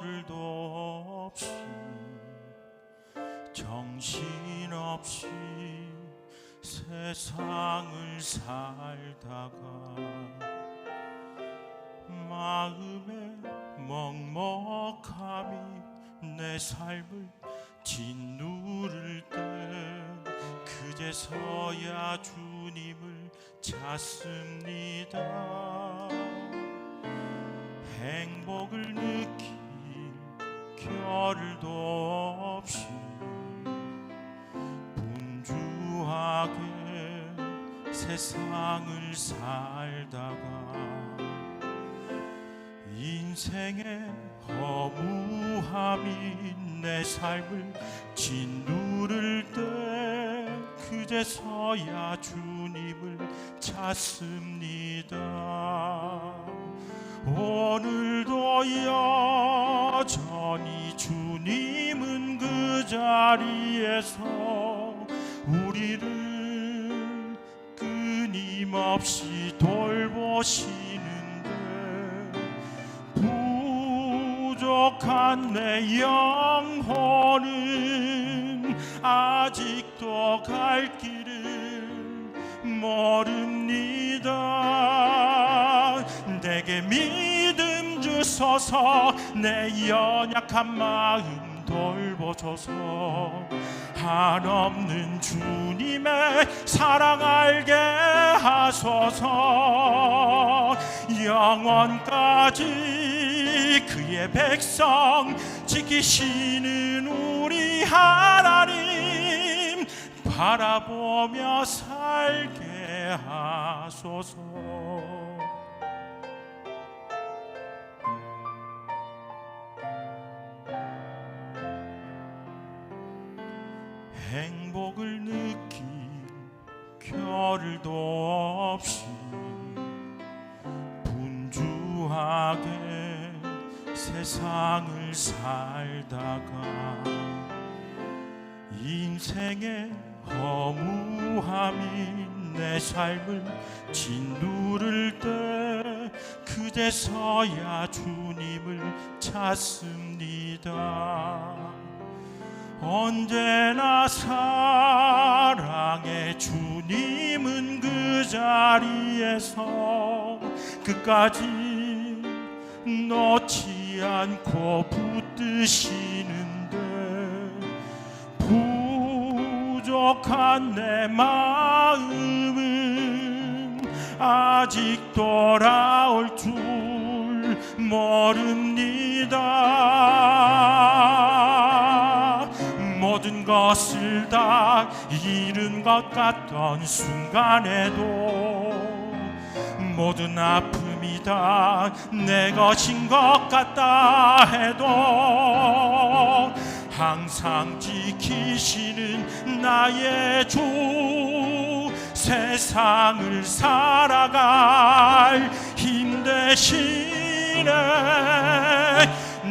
너를 돕신 정신없이 세상을 살다가 마음의 먹먹함이 내 삶을 짓누를 때 그제서야 주님을 찾습니다. 행복을 겨를도 없이 분주하게 세상을 살다가 인생의 허무함이 내 삶을 짓누를 때 그제서야 주님을 찾습니다. 오늘도 여 자리에서 우리를 끊임없이 돌보시는데 부족한 내 영혼은 아직도 갈 길을 모릅니다. 내게 믿음 주소서 내 연약한 마음 돌보소서 한없는 주님의 사랑 알게 하소서. 영원까지 그의 백성 지키시는 우리 하나님 바라보며 살게 하소서 행복을 느낄 겨를도 없이 분주하게 세상을 살다가 인생의 허무함이 내 삶을 짓누를 때 그제서야 주님을 찾습니다 언제나 사랑의 주님은 그 자리에서 끝까지 놓지 않고 붙드시는데 부족한 내 마음은 아직 돌아올 줄 모릅니다 것을 다 잃은 것 같던 순간에도 모든 아픔이 다. 내 것인 것 같다 해도 항상 지키시는 나의 주 세상을 살아갈 힘 되시네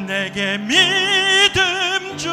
내게 믿음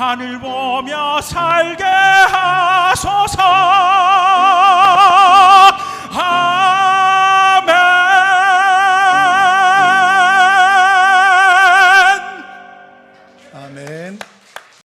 하늘 보며 살게 하소서.